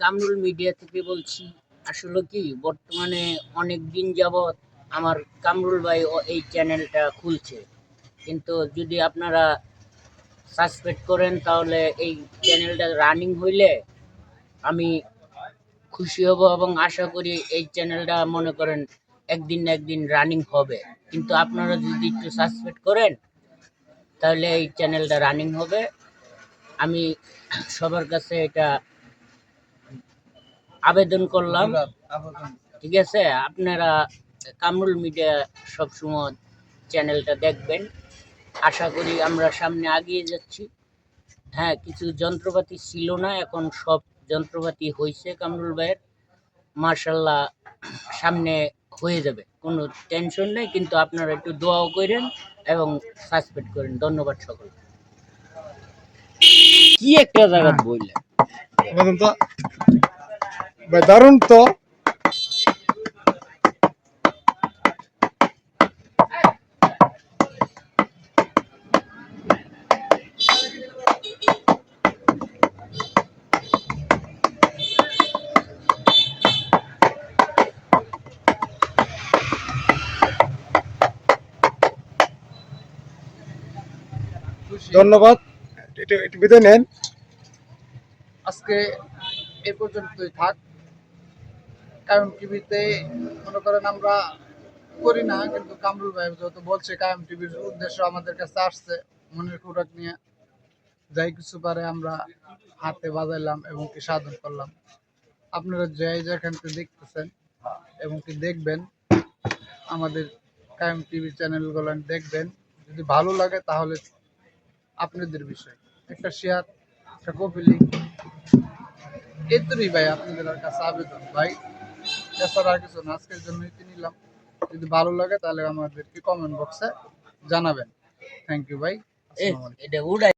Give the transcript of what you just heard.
Kamrul media থেকে বলছি, আসলে কি বর্তমানে অনেক দিন যাবৎ আমার কামরুল ভাই এই চ্যানেলটা খুলছে। কিন্তু যদি আপনারা সাবস্ক্রাইব করেন তাহলে এই চ্যানেলটা রানিং হইলে আমি খুশি হব এবং আশা করি এই চ্যানেলটা মনে করেন একদিন না একদিন রানিং হবে। কিন্তু আপনারা যদি একটু সাবস্ক্রাইব করেন তাহলে এই চ্যানেলটা রানিং হবে। আমি সবার কাছে এটা আবেদন করলাম। ঠিক আছে? আপনারা কামরুল মিডিয়া সবসময় চ্যানেলটা দেখবেন। আশা করি আমরা সামনে আগিয়ে যাচ্ছি। হ্যাঁ কিছু যন্ত্রপাতি ছিল না এখন সব যন্ত্রপাতি হয়েছে কামরুল ভাইয়ের। মার্শাল্লাহ সামনে হয়ে যাবে কোনো টেনশন নেই কিন্তু আপনারা একটু দোয়াও করেন এবং সাসপেন্ড করেন। ধন্যবাদ সকল কি একটা জায়গা বললেন। বলুন তো ভাই দারুণ তো ধন্যবাদ একটু একটু বিদায় নেন আজকে এ পর্যন্তই থাক কারণ টিভিতে, মনে করেন আমরা করি না, কিন্তু কামরুল ভাই যত বলছে কায়ম টিভির উদ্দেশ্য আমাদের কাছে আসছে, মনের খোরাক নিয়ে যাই কিছু পারে আমরা হাতে বাজাইলাম এবং কি সাধন করলাম। আপনারা যাই যেখান থেকে দেখতেছেন এবং কি দেখবেন, আমাদের কায়ম টিভি চ্যানেলগুলো দেখবেন। যদি ভালো লাগে তাহলে আপনাদের বিষয়। একটা শেয়ার, একটা কপি লিঙ্ক। এতরই ভাই, আপনাদের কাছে আবেদন ভাই। এছাড়া আর কিছু না। আজকের জন্য এটি নিলাম? যদি ভালো লাগে তাহলে আমাদেরকে কমেন্ট বক্সে জানাবেন। থ্যাংক ইউ ভাই। এটা উড়াই